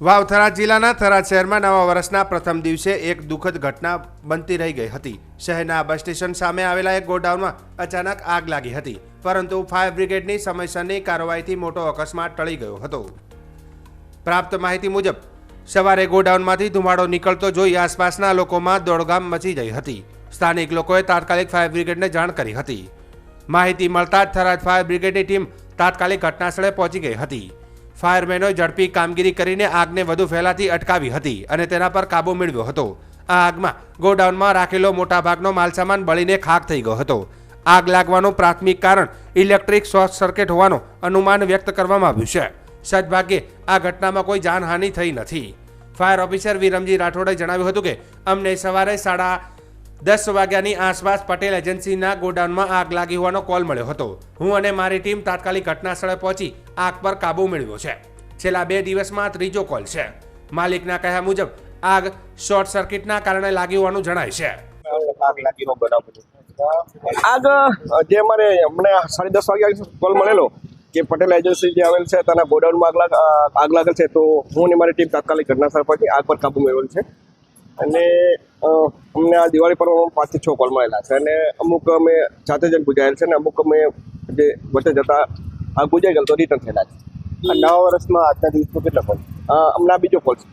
વાવ થરાદ જિલ્લાના થરાદ શહેરમાં નવા વર્ષના પ્રથમ દિવસે એક દુઃખદ ઘટના બનતી રહી ગઈ હતી. શહેરના બસ સ્ટેશન સામે આવેલા એક ગોડાઉનમાં અચાનક આગ લાગી હતી, પરંતુ ફાયર બ્રિગેડની સમયસરની કાર્યવાહીથી મોટો અકસ્માત ટળી ગયો હતો. પ્રાપ્ત માહિતી મુજબ, સવારે ગોડાઉનમાંથી ધુમાડો નીકળતો જોઈ આસપાસના લોકોમાં દોડગામ મચી ગઈ હતી. સ્થાનિક લોકોએ તાત્કાલિક ફાયર બ્રિગેડને જાણ કરી હતી. માહિતી મળતા જ થરાદ ફાયર બ્રિગેડની ટીમ તાત્કાલિક ઘટનાસ્થળે પહોંચી ગઈ હતી. ફાયરમેનોએ ઝડપી કામગીરી કરીને આગને વધુ ફેલાતી અટકાવી હતી અને તેના પર કાબૂ મેળવ્યો હતો. આ આગમાં ગોડાઉનમાં રાખેલો મોટાભાગનો માલસામાન બળીને ખાક થઈ ગયો હતો. આગ લાગવાનું પ્રાથમિક કારણ ઇલેક્ટ્રિક શોર્ટ સર્કિટ હોવાનું અનુમાન વ્યક્ત કરવામાં આવ્યું છે. સદભાગ્યે આ ઘટનામાં કોઈ જાનહાનિ થઈ નથી. ફાયર ઓફિસર વિરમજી રાઠોડે જણાવ્યું હતું કે અમને સવારે સાડા દસ વાગ્યાની આસપાસ પટેલ એજન્સીના ગોડાઉનમાં આગ લાગી હોવાનો કોલ મળ્યો હતો. હું અને મારી ટીમ તાત્કાલિક ઘટના સ્થળે પહોંચી આગ પર કાબૂ મેળવ્યો છે. છેલ્લા બે દિવસમાં ત્રીજો કોલ છે. માલિકના કહ્યા મુજબ આગ શોર્ટ સર્કિટના કારણે લાગી હોવાનું જણાય છે. આગ જે મને હમણાં સાડી દસ વાગ્યા કોલ મળેલો કે પટેલ એજન્સી જે આવેલ છે તેના ગોડાઉનમાં આગ લાગ આગ લાગેલ છે તો હું અને મારી ટીમ તાત્કાલિક ઘટનાસ્થળ પરથી આગ પર કાબુ મેળવેલ છે. અને અમને આ દિવાળી પર પાંચથી છ કોલ મળેલા છે અને અમુક અમે જાતે જ બુજાયેલ છે અને અમુક અમે જે વચ્ચે જતા આગ બુજાઈ ગયેલ તો રિટર્ન થયેલા છે. આ નવા વર્ષમાં આજના દિવસનો કેટલો કોલ આ બીજો કોલ છે.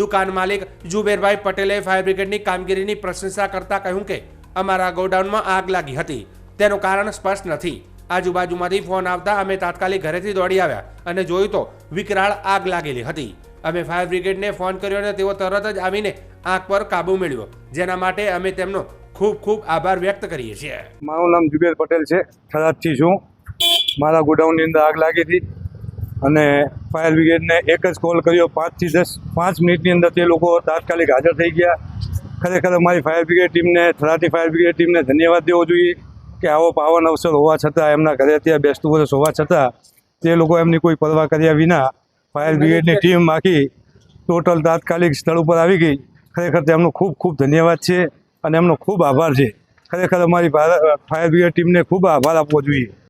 દુકાન માલિક જુબેરભાઈ પટેલે ફાયર બ્રિગેડની કામગીરીની પ્રશંસા કરતા કહ્યું કે અમારા ગોડાઉનમાં આગ લાગી હતી. તેનું કારણ સ્પષ્ટ નથી. આજુબાજુમાંથી ફોન આવતા અમે તાત્કાલિક ઘરેથી દોડી આવ્યા અને જોયું તો વિકરાળ આગ લાગેલી હતી. અમે ફાયર બ્રિગેડને ફોન કર્યો અને તેઓ તરત જ આવીને આગ પર કાબુ મેળવ્યો. જેના માટે અમે તેમનો ખૂબ ખૂબ આભાર વ્યક્ત કરીએ છીએ. મારું નામ જુબેર પટેલ છે. થરાદથી છું. મારા ગોડાઉનની અંદર આગ લાગી હતી અને ફાયર બ્રિગેડને એક જ કોલ કર્યો. પાંચથી દસ પાંચ મિનિટની અંદર તે લોકો તાત્કાલિક હાજર થઈ ગયા. ખરેખર અમારી ફાયર બ્રિગેડ ટીમને થરાદની ફાયર બ્રિગેડ ટીમને ધન્યવાદ દેવો જોઈએ કે આવો પાવન અવસર હોવા છતાં એમના ઘરે ત્યાં બેસતું વર્ષ હોવા છતાં તે લોકો એમની કોઈ પરવા કર્યા વિના ફાયર બ્રિગેડની ટીમ આખી ટોટલ તાત્કાલિક સ્થળ ઉપર આવી ગઈ. ખરેખર તેમનો ખૂબ ખૂબ ધન્યવાદ છે અને એમનો ખૂબ આભાર છે. ખરેખર અમારી ફાયર બ્રિગેડ ટીમને ખૂબ આભાર આપવો જોઈએ.